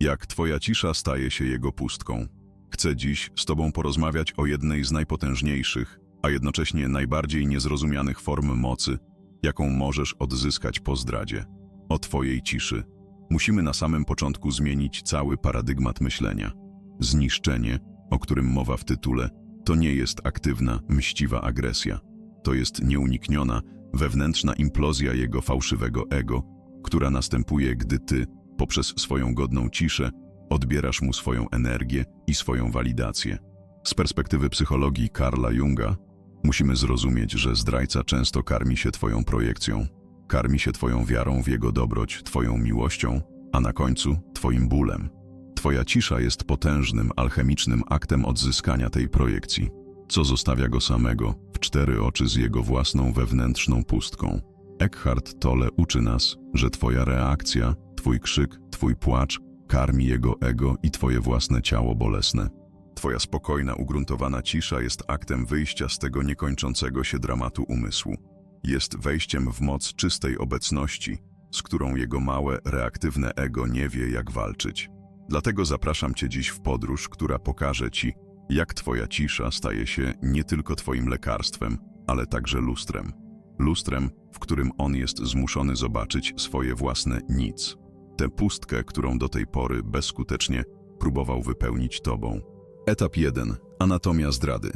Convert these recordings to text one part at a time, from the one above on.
jak twoja cisza staje się jego pustką. Chcę dziś z tobą porozmawiać o jednej z najpotężniejszych, a jednocześnie najbardziej niezrozumianych form mocy, jaką możesz odzyskać po zdradzie. O twojej ciszy. Musimy na samym początku zmienić cały paradygmat myślenia. Zniszczenie, o którym mowa w tytule, to nie jest aktywna, mściwa agresja. To jest nieunikniona, wewnętrzna implozja jego fałszywego ego, która następuje, gdy ty, poprzez swoją godną ciszę, odbierasz mu swoją energię i swoją walidację. Z perspektywy psychologii Karla Junga musimy zrozumieć, że zdrajca często karmi się twoją projekcją, karmi się twoją wiarą w jego dobroć, twoją miłością, a na końcu twoim bólem. Twoja cisza jest potężnym, alchemicznym aktem odzyskania tej projekcji, co zostawia go samego, w cztery oczy z jego własną wewnętrzną pustką. Eckhart Tolle uczy nas, że twoja reakcja, twój krzyk, twój płacz karmi jego ego i twoje własne ciało bolesne. Twoja spokojna, ugruntowana cisza jest aktem wyjścia z tego niekończącego się dramatu umysłu. Jest wejściem w moc czystej obecności, z którą jego małe, reaktywne ego nie wie, jak walczyć. Dlatego zapraszam Cię dziś w podróż, która pokaże Ci, jak Twoja cisza staje się nie tylko Twoim lekarstwem, ale także lustrem. Lustrem, w którym on jest zmuszony zobaczyć swoje własne nic. Tę pustkę, którą do tej pory bezskutecznie próbował wypełnić Tobą. Etap 1. Anatomia zdrady.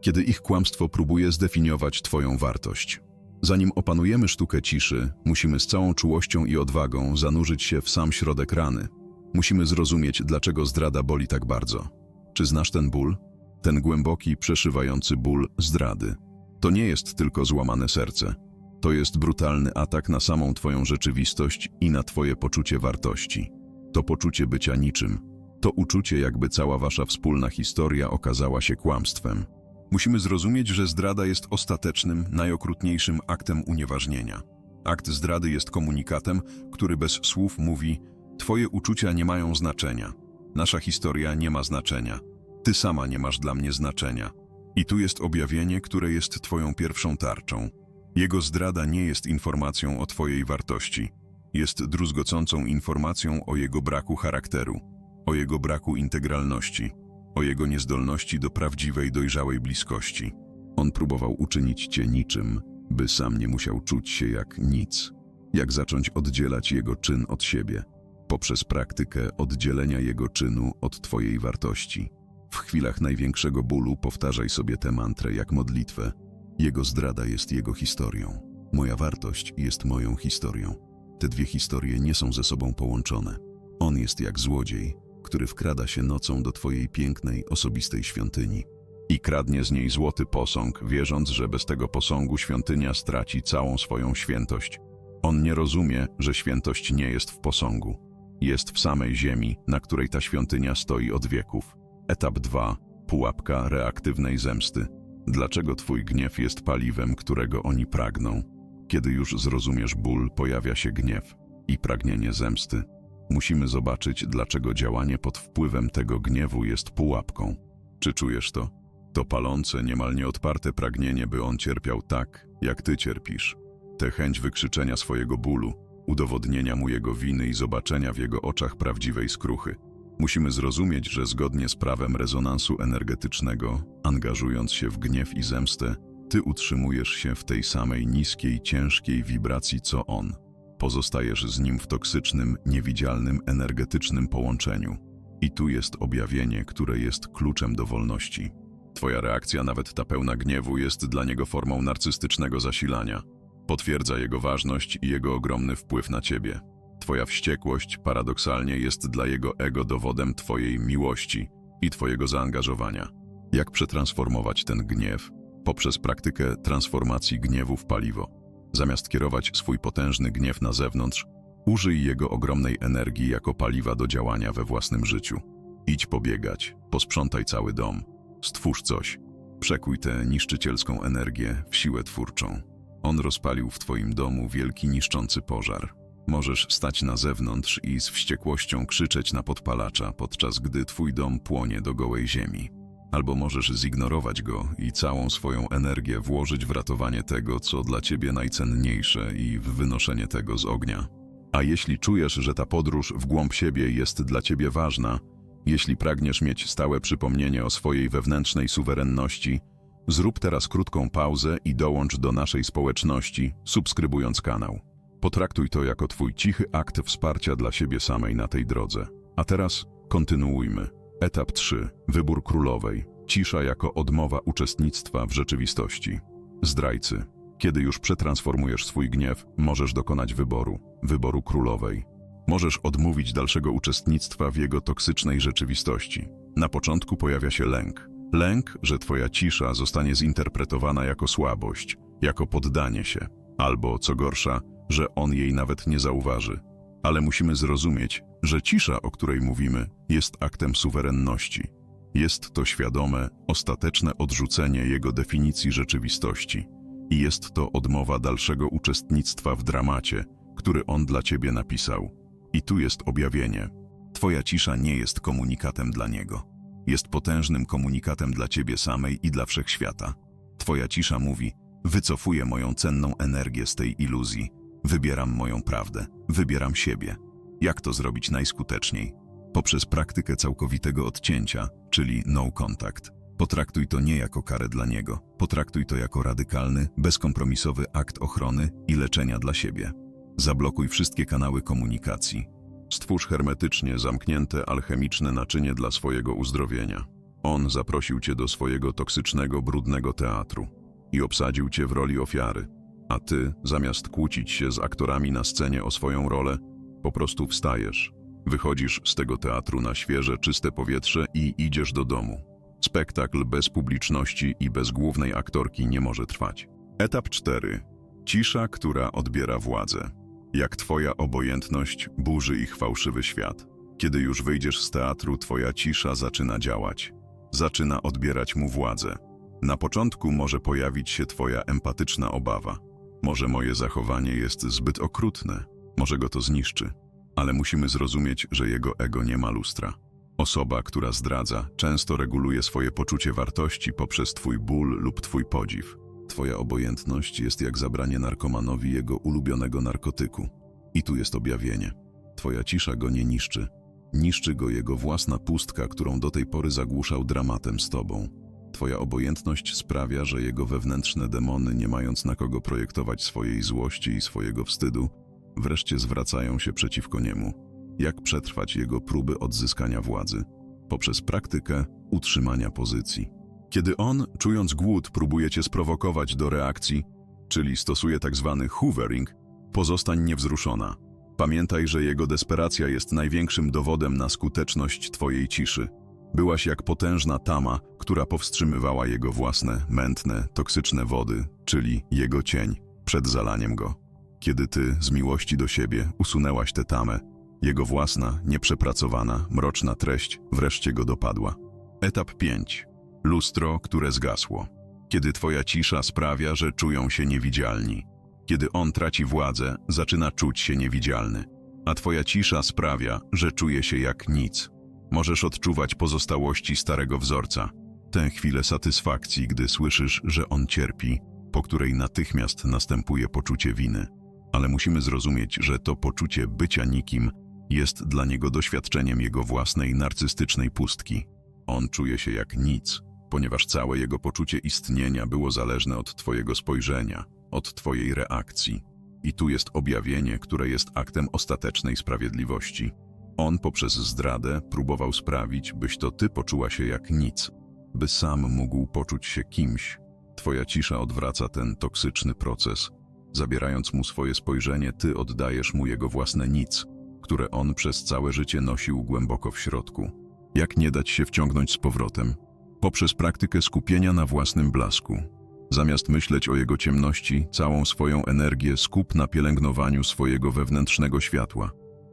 Kiedy ich kłamstwo próbuje zdefiniować Twoją wartość. Zanim opanujemy sztukę ciszy, musimy z całą czułością i odwagą zanurzyć się w sam środek rany. Musimy zrozumieć, dlaczego zdrada boli tak bardzo. Czy znasz ten ból? Ten głęboki, przeszywający ból zdrady. To nie jest tylko złamane serce. To jest brutalny atak na samą Twoją rzeczywistość i na Twoje poczucie wartości. To poczucie bycia niczym. To uczucie, jakby cała Wasza wspólna historia okazała się kłamstwem. Musimy zrozumieć, że zdrada jest ostatecznym, najokrutniejszym aktem unieważnienia. Akt zdrady jest komunikatem, który bez słów mówi: Twoje uczucia nie mają znaczenia. Nasza historia nie ma znaczenia. Ty sama nie masz dla mnie znaczenia. I tu jest objawienie, które jest Twoją pierwszą tarczą. Jego zdrada nie jest informacją o Twojej wartości. Jest druzgocącą informacją o jego braku charakteru, o jego braku integralności, o jego niezdolności do prawdziwej, dojrzałej bliskości. On próbował uczynić Cię niczym, by sam nie musiał czuć się jak nic. Jak zacząć oddzielać jego czyn od siebie, poprzez praktykę oddzielenia jego czynu od Twojej wartości. W chwilach największego bólu powtarzaj sobie tę mantrę jak modlitwę. Jego zdrada jest jego historią. Moja wartość jest moją historią. Te dwie historie nie są ze sobą połączone. On jest jak złodziej, który wkrada się nocą do twojej pięknej, osobistej świątyni i kradnie z niej złoty posąg, wierząc, że bez tego posągu świątynia straci całą swoją świętość. On nie rozumie, że świętość nie jest w posągu. Jest w samej ziemi, na której ta świątynia stoi od wieków. Etap 2. Pułapka reaktywnej zemsty. Dlaczego twój gniew jest paliwem, którego oni pragną? Kiedy już zrozumiesz ból, pojawia się gniew i pragnienie zemsty. Musimy zobaczyć, dlaczego działanie pod wpływem tego gniewu jest pułapką. Czy czujesz to? To palące, niemal nieodparte pragnienie, by on cierpiał tak, jak ty cierpisz. Tę chęć wykrzyczenia swojego bólu, udowodnienia mu jego winy i zobaczenia w jego oczach prawdziwej skruchy. Musimy zrozumieć, że zgodnie z prawem rezonansu energetycznego, angażując się w gniew i zemstę, ty utrzymujesz się w tej samej niskiej, ciężkiej wibracji co on. Pozostajesz z nim w toksycznym, niewidzialnym, energetycznym połączeniu. I tu jest objawienie, które jest kluczem do wolności. Twoja reakcja, nawet ta pełna gniewu, jest dla niego formą narcystycznego zasilania. Potwierdza jego ważność i jego ogromny wpływ na ciebie. Twoja wściekłość paradoksalnie jest dla jego ego dowodem Twojej miłości i Twojego zaangażowania. Jak przetransformować ten gniew? Poprzez praktykę transformacji gniewu w paliwo. Zamiast kierować swój potężny gniew na zewnątrz, użyj jego ogromnej energii jako paliwa do działania we własnym życiu. Idź pobiegać, posprzątaj cały dom, stwórz coś. Przekuj tę niszczycielską energię w siłę twórczą. On rozpalił w Twoim domu wielki niszczący pożar. Możesz stać na zewnątrz i z wściekłością krzyczeć na podpalacza, podczas gdy twój dom płonie do gołej ziemi. Albo możesz zignorować go i całą swoją energię włożyć w ratowanie tego, co dla ciebie najcenniejsze i w wynoszenie tego z ognia. A jeśli czujesz, że ta podróż w głąb siebie jest dla ciebie ważna, jeśli pragniesz mieć stałe przypomnienie o swojej wewnętrznej suwerenności, zrób teraz krótką pauzę i dołącz do naszej społeczności, subskrybując kanał. Potraktuj to jako twój cichy akt wsparcia dla siebie samej na tej drodze. A teraz kontynuujmy. Etap 3. Wybór królowej. Cisza jako odmowa uczestnictwa w rzeczywistości. Zdrajcy. Kiedy już przetransformujesz swój gniew, możesz dokonać wyboru. Wyboru królowej. Możesz odmówić dalszego uczestnictwa w jego toksycznej rzeczywistości. Na początku pojawia się lęk. Lęk, że twoja cisza zostanie zinterpretowana jako słabość, jako poddanie się, albo, co gorsza, że on jej nawet nie zauważy. Ale musimy zrozumieć, że cisza, o której mówimy, jest aktem suwerenności. Jest to świadome, ostateczne odrzucenie jego definicji rzeczywistości. I jest to odmowa dalszego uczestnictwa w dramacie, który on dla ciebie napisał. I tu jest objawienie. Twoja cisza nie jest komunikatem dla niego. Jest potężnym komunikatem dla ciebie samej i dla wszechświata. Twoja cisza mówi: Wycofuję moją cenną energię z tej iluzji. Wybieram moją prawdę, wybieram siebie. Jak to zrobić najskuteczniej? Poprzez praktykę całkowitego odcięcia, czyli no contact. Potraktuj to nie jako karę dla niego, potraktuj to jako radykalny, bezkompromisowy akt ochrony i leczenia dla siebie. Zablokuj wszystkie kanały komunikacji. Stwórz hermetycznie zamknięte alchemiczne naczynie dla swojego uzdrowienia. On zaprosił cię do swojego toksycznego, brudnego teatru i obsadził cię w roli ofiary. A ty, zamiast kłócić się z aktorami na scenie o swoją rolę, po prostu wstajesz. Wychodzisz z tego teatru na świeże, czyste powietrze i idziesz do domu. Spektakl bez publiczności i bez głównej aktorki nie może trwać. Etap 4. Cisza, która odbiera władzę. Jak twoja obojętność burzy ich fałszywy świat. Kiedy już wyjdziesz z teatru, twoja cisza zaczyna działać. Zaczyna odbierać mu władzę. Na początku może pojawić się twoja empatyczna obawa. Może moje zachowanie jest zbyt okrutne, może go to zniszczy. Ale musimy zrozumieć, że jego ego nie ma lustra. Osoba, która zdradza, często reguluje swoje poczucie wartości poprzez twój ból lub twój podziw. Twoja obojętność jest jak zabranie narkomanowi jego ulubionego narkotyku. I tu jest objawienie. Twoja cisza go nie niszczy. Niszczy go jego własna pustka, którą do tej pory zagłuszał dramatem z tobą. Twoja obojętność sprawia, że jego wewnętrzne demony, nie mając na kogo projektować swojej złości i swojego wstydu, wreszcie zwracają się przeciwko niemu. Jak przetrwać jego próby odzyskania władzy? Poprzez praktykę utrzymania pozycji. Kiedy on, czując głód, próbuje cię sprowokować do reakcji, czyli stosuje tak zwany hoovering, pozostań niewzruszona. Pamiętaj, że jego desperacja jest największym dowodem na skuteczność twojej ciszy. Byłaś jak potężna tama, która powstrzymywała jego własne, mętne, toksyczne wody, czyli jego cień, przed zalaniem go. Kiedy ty, z miłości do siebie, usunęłaś tę tamę, jego własna, nieprzepracowana, mroczna treść wreszcie go dopadła. Etap 5. Lustro, które zgasło. Kiedy twoja cisza sprawia, że czują się niewidzialni. Kiedy on traci władzę, zaczyna czuć się niewidzialny. A twoja cisza sprawia, że czuje się jak nic. Możesz odczuwać pozostałości starego wzorca. Tę chwilę satysfakcji, gdy słyszysz, że on cierpi, po której natychmiast następuje poczucie winy. Ale musimy zrozumieć, że to poczucie bycia nikim jest dla niego doświadczeniem jego własnej narcystycznej pustki. On czuje się jak nic, ponieważ całe jego poczucie istnienia było zależne od twojego spojrzenia, od twojej reakcji. I tu jest objawienie, które jest aktem ostatecznej sprawiedliwości. On poprzez zdradę próbował sprawić, byś to ty poczuła się jak nic, by sam mógł poczuć się kimś. Twoja cisza odwraca ten toksyczny proces. Zabierając mu swoje spojrzenie, ty oddajesz mu jego własne nic, które on przez całe życie nosił głęboko w środku. Jak nie dać się wciągnąć z powrotem? Poprzez praktykę skupienia na własnym blasku. Zamiast myśleć o jego ciemności, całą swoją energię skup na pielęgnowaniu swojego wewnętrznego światła,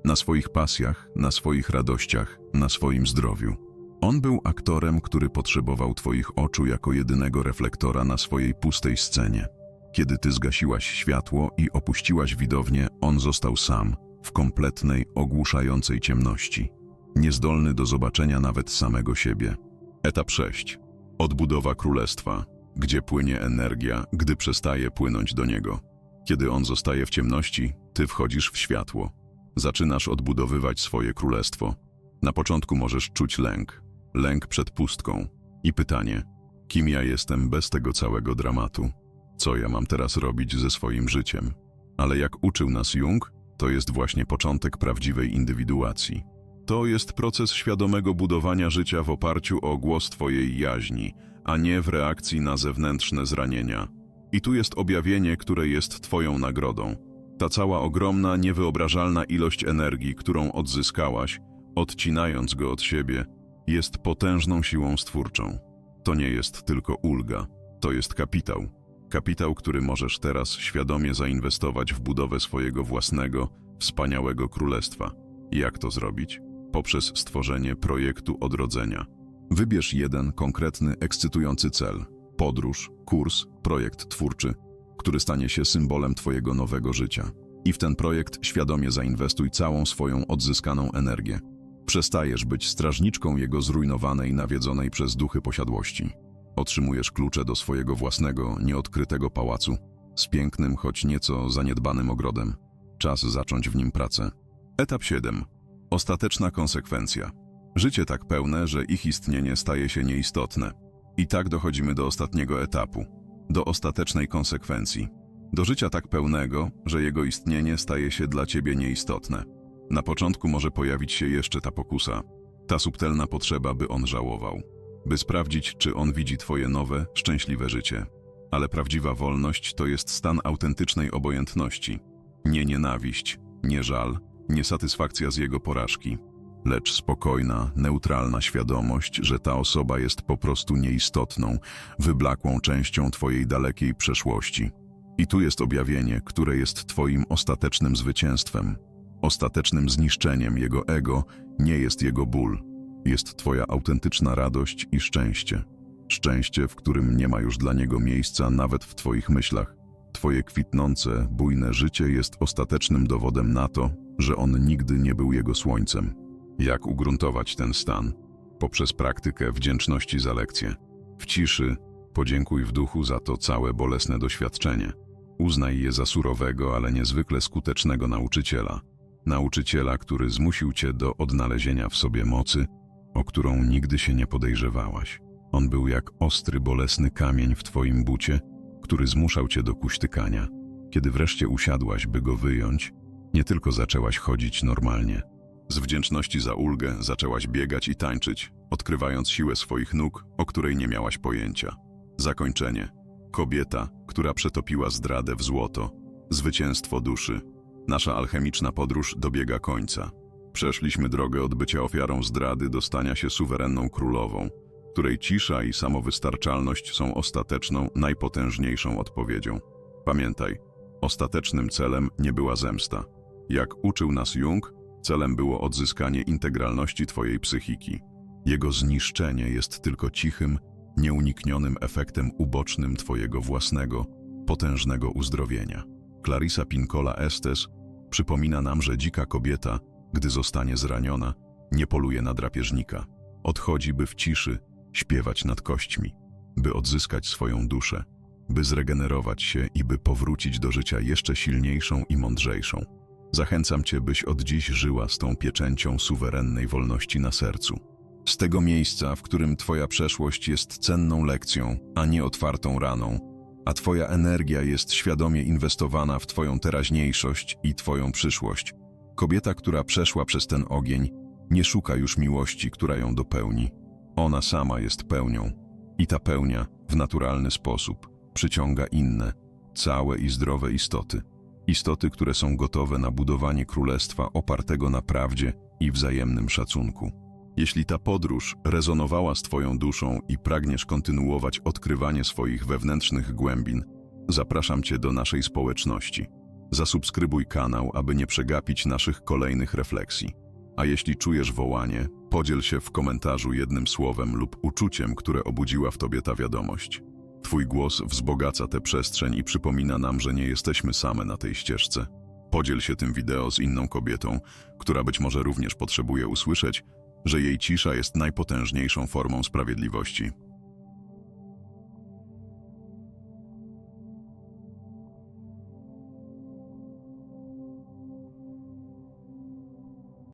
na swoich pasjach, na swoich radościach, na swoim zdrowiu. On był aktorem, który potrzebował Twoich oczu jako jedynego reflektora na swojej pustej scenie. Kiedy Ty zgasiłaś światło i opuściłaś widownię, on został sam, w kompletnej, ogłuszającej ciemności, niezdolny do zobaczenia nawet samego siebie. Etap 6. Odbudowa królestwa, gdzie płynie energia, gdy przestaje płynąć do niego. Kiedy on zostaje w ciemności, ty wchodzisz w światło. Zaczynasz odbudowywać swoje królestwo. Na początku możesz czuć lęk, lęk przed pustką i pytanie, kim ja jestem bez tego całego dramatu? Co ja mam teraz robić ze swoim życiem? Ale jak uczył nas Jung, to jest właśnie początek prawdziwej indywiduacji. To jest proces świadomego budowania życia w oparciu o głos Twojej jaźni, a nie w reakcji na zewnętrzne zranienia. I tu jest objawienie, które jest Twoją nagrodą. Ta cała ogromna, niewyobrażalna ilość energii, którą odzyskałaś, odcinając go od siebie, jest potężną siłą stwórczą. To nie jest tylko ulga, to jest kapitał. Kapitał, który możesz teraz świadomie zainwestować w budowę swojego własnego, wspaniałego królestwa. Jak to zrobić? Poprzez stworzenie projektu odrodzenia. Wybierz jeden konkretny, ekscytujący cel podróż, kurs, projekt twórczy, który stanie się symbolem Twojego nowego życia. I w ten projekt świadomie zainwestuj całą swoją odzyskaną energię. Przestajesz być strażniczką jego zrujnowanej, nawiedzonej przez duchy posiadłości. Otrzymujesz klucze do swojego własnego, nieodkrytego pałacu, z pięknym, choć nieco zaniedbanym ogrodem. Czas zacząć w nim pracę. Etap 7. Ostateczna konsekwencja. Życie tak pełne, że ich istnienie staje się nieistotne. I tak dochodzimy do ostatniego etapu, do ostatecznej konsekwencji. Do życia tak pełnego, że jego istnienie staje się dla ciebie nieistotne. Na początku może pojawić się jeszcze ta pokusa, ta subtelna potrzeba, by on żałował, by sprawdzić, czy on widzi twoje nowe, szczęśliwe życie. Ale prawdziwa wolność to jest stan autentycznej obojętności. Nie nienawiść, nie żal, nie satysfakcja z jego porażki, lecz spokojna, neutralna świadomość, że ta osoba jest po prostu nieistotną, wyblakłą częścią twojej dalekiej przeszłości. I tu jest objawienie, które jest twoim ostatecznym zwycięstwem. Ostatecznym zniszczeniem jego ego nie jest jego ból, jest twoja autentyczna radość i szczęście. Szczęście, w którym nie ma już dla niego miejsca nawet w twoich myślach. Twoje kwitnące, bujne życie jest ostatecznym dowodem na to, że on nigdy nie był jego słońcem. Jak ugruntować ten stan? Poprzez praktykę wdzięczności za lekcję. W ciszy podziękuj w duchu za to całe bolesne doświadczenie. Uznaj je za surowego, ale niezwykle skutecznego nauczyciela. Nauczyciela, który zmusił cię do odnalezienia w sobie mocy, o którą nigdy się nie podejrzewałaś. On był jak ostry, bolesny kamień w twoim bucie, który zmuszał cię do kuśtykania. Kiedy wreszcie usiadłaś, by go wyjąć, nie tylko zaczęłaś chodzić normalnie. Z wdzięczności za ulgę zaczęłaś biegać i tańczyć, odkrywając siłę swoich nóg, o której nie miałaś pojęcia. Zakończenie. Kobieta, która przetopiła zdradę w złoto. Zwycięstwo duszy. Nasza alchemiczna podróż dobiega końca. Przeszliśmy drogę od bycia ofiarą zdrady do stania się suwerenną królową, której cisza i samowystarczalność są ostateczną, najpotężniejszą odpowiedzią. Pamiętaj, ostatecznym celem nie była zemsta. Jak uczył nas Jung, celem było odzyskanie integralności Twojej psychiki. Jego zniszczenie jest tylko cichym, nieuniknionym efektem ubocznym Twojego własnego, potężnego uzdrowienia. Clarissa Pincola Estes przypomina nam, że dzika kobieta, gdy zostanie zraniona, nie poluje na drapieżnika. Odchodzi, by w ciszy śpiewać nad kośćmi, by odzyskać swoją duszę, by zregenerować się i by powrócić do życia jeszcze silniejszą i mądrzejszą. Zachęcam Cię, byś od dziś żyła z tą pieczęcią suwerennej wolności na sercu. Z tego miejsca, w którym Twoja przeszłość jest cenną lekcją, a nie otwartą raną, a Twoja energia jest świadomie inwestowana w Twoją teraźniejszość i Twoją przyszłość. Kobieta, która przeszła przez ten ogień, nie szuka już miłości, która ją dopełni. Ona sama jest pełnią. I ta pełnia, w naturalny sposób, przyciąga inne, całe i zdrowe istoty. Istoty, które są gotowe na budowanie królestwa opartego na prawdzie i wzajemnym szacunku. Jeśli ta podróż rezonowała z Twoją duszą i pragniesz kontynuować odkrywanie swoich wewnętrznych głębin, zapraszam Cię do naszej społeczności. Zasubskrybuj kanał, aby nie przegapić naszych kolejnych refleksji. A jeśli czujesz wołanie, podziel się w komentarzu jednym słowem lub uczuciem, które obudziła w Tobie ta wiadomość. Twój głos wzbogaca tę przestrzeń i przypomina nam, że nie jesteśmy same na tej ścieżce. Podziel się tym wideo z inną kobietą, która być może również potrzebuje usłyszeć, że jej cisza jest najpotężniejszą formą sprawiedliwości.